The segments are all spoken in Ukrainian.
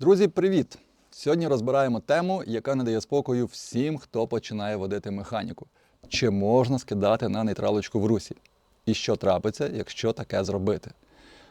Друзі, привіт! Сьогодні розбираємо тему, яка не дає спокою всім, хто починає водити механіку. Чи можна скидати на нейтралочку в русі? І що трапиться, якщо таке зробити?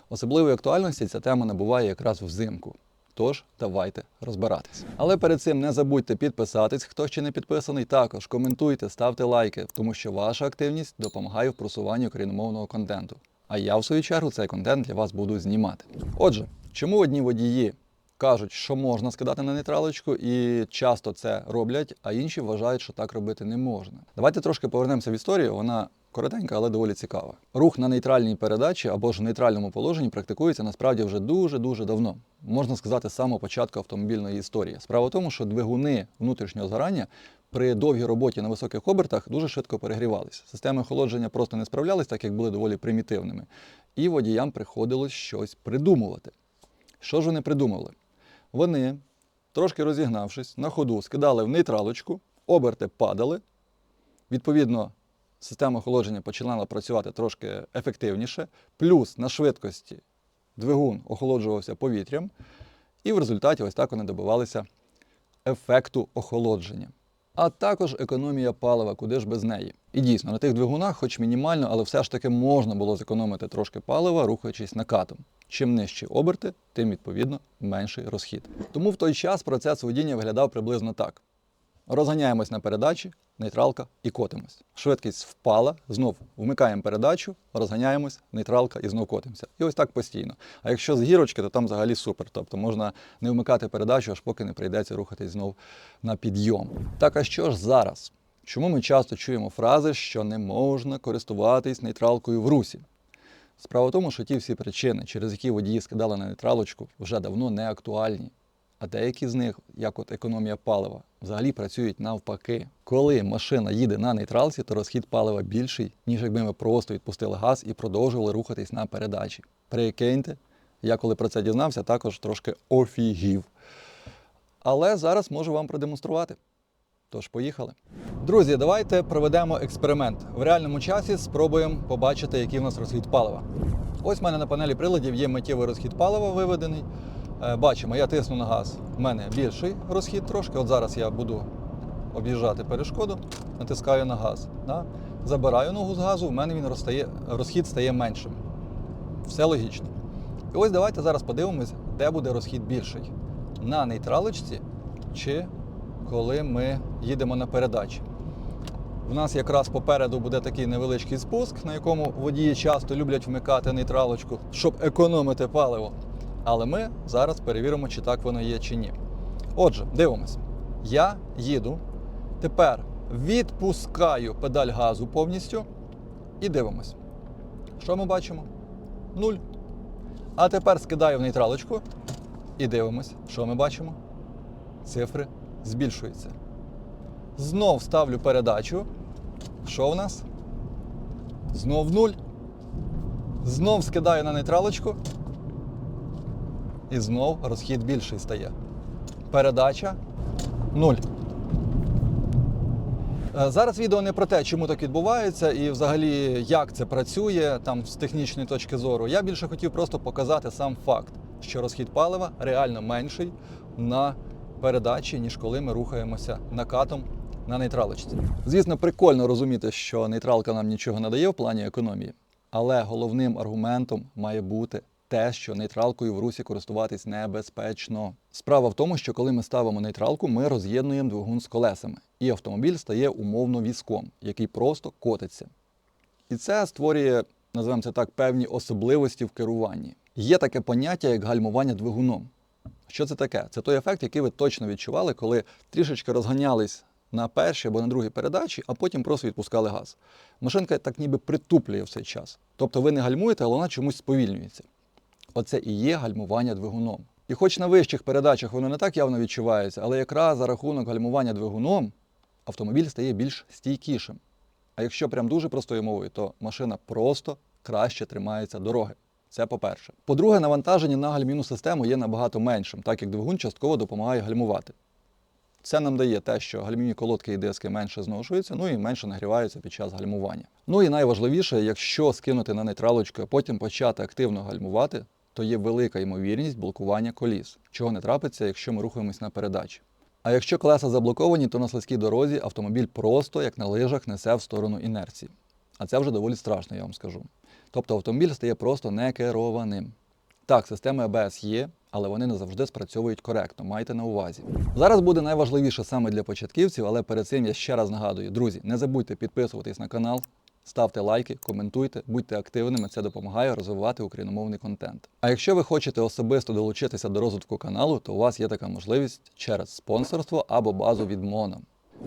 Особливої актуальності ця тема набуває якраз взимку. Тож давайте розбиратись. Але перед цим не забудьте підписатись, хто ще не підписаний. Також коментуйте, ставте лайки, тому що ваша активність допомагає в просуванні україномовного контенту. А я, в свою чергу, цей контент для вас буду знімати. Отже, чому одні водії кажуть, що можна скидати на нейтралочку, і часто це роблять, а інші вважають, що так робити не можна. Давайте трошки повернемося в історію. Вона коротенька, але доволі цікава. Рух на нейтральній передачі або ж в нейтральному положенні практикується насправді вже дуже дуже давно. Можна сказати, з самого початку автомобільної історії. Справа в тому, що двигуни внутрішнього згорання при довгій роботі на високих обертах дуже швидко перегрівалися. Системи охолодження просто не справлялись, так як були доволі примітивними. І водіям приходилось щось придумувати. Що ж вони придумали? Вони, трошки розігнавшись, на ходу скидали в нейтралочку, оберти падали. Відповідно, система охолодження починала працювати трошки ефективніше, плюс на швидкості двигун охолоджувався повітрям, і в результаті ось так вони добивалися ефекту охолодження. А також економія палива, куди ж без неї. І дійсно, на тих двигунах, хоч мінімально, але все ж таки можна було зекономити трошки палива, рухаючись накатом. Чим нижчі оберти, тим відповідно менший розхід. Тому в той час процес водіння виглядав приблизно так: розганяємось на передачі, нейтралка і котимось. Швидкість впала, знов вмикаємо передачу, розганяємось, нейтралка і знов котимося. І ось так постійно. А якщо з гірочки, то там взагалі супер. Тобто можна не вмикати передачу, аж поки не прийдеться рухатись знов на підйом. Так а що ж зараз? Чому ми часто чуємо фрази, що не можна користуватись нейтралкою в русі? Справа в тому, що ті всі причини, через які водії скидали на нейтралочку, вже давно не актуальні. А деякі з них, як от економія палива, взагалі працюють навпаки. Коли машина їде на нейтралці, то розхід палива більший, ніж якби ми просто відпустили газ і продовжували рухатись на передачі. Прикиньте, я коли про це дізнався, також трошки офігів. Але зараз можу вам продемонструвати. Тож поїхали. Друзі, давайте проведемо експеримент. В реальному часі спробуємо побачити, який в нас розхід палива. Ось в мене на панелі приладів є миттєвий розхід палива виведений. Е, Бачимо, я тисну на газ. У мене більший розхід трошки. От зараз я буду об'їжджати перешкоду, натискаю на газ. Да? Забираю ногу з газу, в мене він розстає, розхід стає меншим. Все логічно. І ось давайте зараз подивимось, де буде розхід більший. На нейтралочці чи коли ми їдемо на передачі. У нас якраз попереду буде такий невеличкий спуск, на якому водії часто люблять вмикати нейтралочку, щоб економити паливо. Але ми зараз перевіримо, чи так воно є, чи ні. Отже, дивимось. Я їду. Тепер відпускаю педаль газу повністю і дивимось. Що ми бачимо? Нуль. А тепер скидаю в нейтралочку і дивимось, що ми бачимо. Цифри збільшуються. Знов ставлю передачу. Що в нас? Знов нуль. Знов скидаю на нейтралочку. І знов розхід більший стає. Передача 0. Е, Зараз відео не про те, чому так відбувається і взагалі як це працює там з технічної точки зору. Я більше хотів просто показати сам факт, що розхід палива реально менший на передачі, ніж коли ми рухаємося накатом на нейтралочці. Звісно, прикольно розуміти, що нейтралка нам нічого не дає в плані економії, але головним аргументом має бути те, що нейтралкою в русі користуватись небезпечно. Справа в тому, що коли ми ставимо нейтралку, ми роз'єднуємо двигун з колесами, і автомобіль стає умовно візком, який просто котиться. І це створює, називаємо це так, певні особливості в керуванні. Є таке поняття, як гальмування двигуном. Що це таке? Це той ефект, який ви точно відчували, коли трішечки розганялись на першій або на другій передачі, а потім просто відпускали газ. Машинка так ніби притуплює в цей час. Тобто ви не гальмуєте, але вона чомусь сповільнюється. Оце і є гальмування двигуном. І хоч на вищих передачах воно не так явно відчувається, але якраз за рахунок гальмування двигуном автомобіль стає більш стійкішим. А якщо прям дуже простою мовою, то машина просто краще тримається дороги. Це по-перше. По-друге, навантаження на гальмівну систему є набагато меншим, так як двигун частково допомагає гальмувати. Це нам дає те, що гальмівні колодки і диски менше зношуються, ну і менше нагріваються під час гальмування. Ну і найважливіше, якщо скинути на нейтралочку, а потім почати активно гальмувати, то є велика ймовірність блокування коліс, чого не трапиться, якщо ми рухаємось на передачі. А якщо колеса заблоковані, то на слизькій дорозі автомобіль просто, як на лижах, несе в сторону інерції. А це вже доволі страшно, я вам скажу. Тобто автомобіль стає просто некерованим. Так, системи АБС є, але вони не завжди спрацьовують коректно, майте на увазі. Зараз буде найважливіше саме для початківців, але перед цим я ще раз нагадую, друзі, не забудьте підписуватись на канал, ставте лайки, коментуйте, будьте активними, це допомагає розвивати україномовний контент. А якщо ви хочете особисто долучитися до розвитку каналу, то у вас є така можливість через спонсорство або базу від Моно.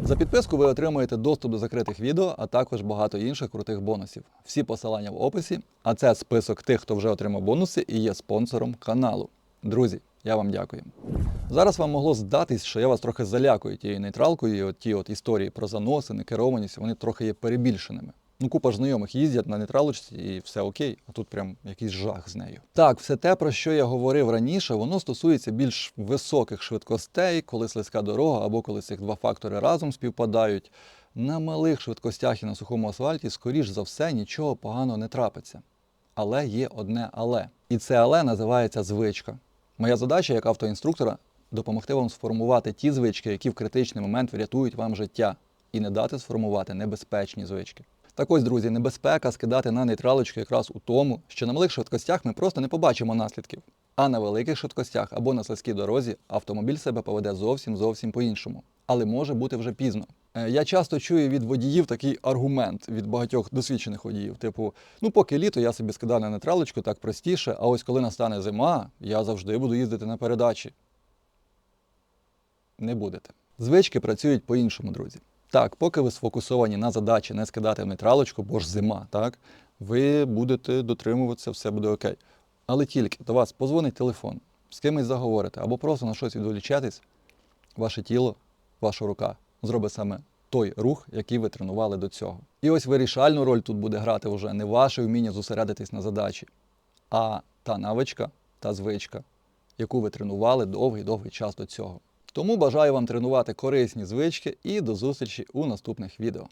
За підписку ви отримуєте доступ до закритих відео, а також багато інших крутих бонусів. Всі посилання в описі, а це список тих, хто вже отримав бонуси і є спонсором каналу. Друзі, я вам дякую. Зараз вам могло здатись, що я вас трохи залякую тією нейтралкою, і от ті от історії про заноси, некерованість, вони трохи є перебільшеними. Ну, купа знайомих їздять на нейтралочці і все окей, а тут прям якийсь жах з нею. Так, все те, про що я говорив раніше, воно стосується більш високих швидкостей, коли слизька дорога або коли цих два фактори разом співпадають. На малих швидкостях і на сухому асфальті, скоріш за все, нічого поганого не трапиться. Але є одне але. І це але називається звичка. Моя задача як автоінструктора допомогти вам сформувати ті звички, які в критичний момент врятують вам життя, і не дати сформувати небезпечні звички. Так ось, друзі, небезпека скидати на нейтралочку якраз у тому, що на малих швидкостях ми просто не побачимо наслідків. А на великих швидкостях або на слизькій дорозі автомобіль себе поведе зовсім зовсім по-іншому. Але може бути вже пізно. Е, Я часто чую від водіїв такий аргумент від багатьох досвідчених водіїв. Типу, ну поки літо я собі скидаю на нейтралочку так простіше, а ось коли настане зима, я завжди буду їздити на передачі. Не будете. Звички працюють по-іншому, друзі. Так, поки ви сфокусовані на задачі не скидати в нейтралочку, бо ж зима, так, ви будете дотримуватися, все буде окей. Але тільки до вас позвонить телефон, з кимось заговорите або просто на щось відволічатись, ваше тіло, ваша рука зробить саме той рух, який ви тренували до цього. І ось вирішальну роль тут буде грати вже не ваше вміння зосередитись на задачі, а та навичка, та звичка, яку ви тренували довгий-довгий час до цього. Тому бажаю вам тренувати корисні звички і до зустрічі у наступних відео.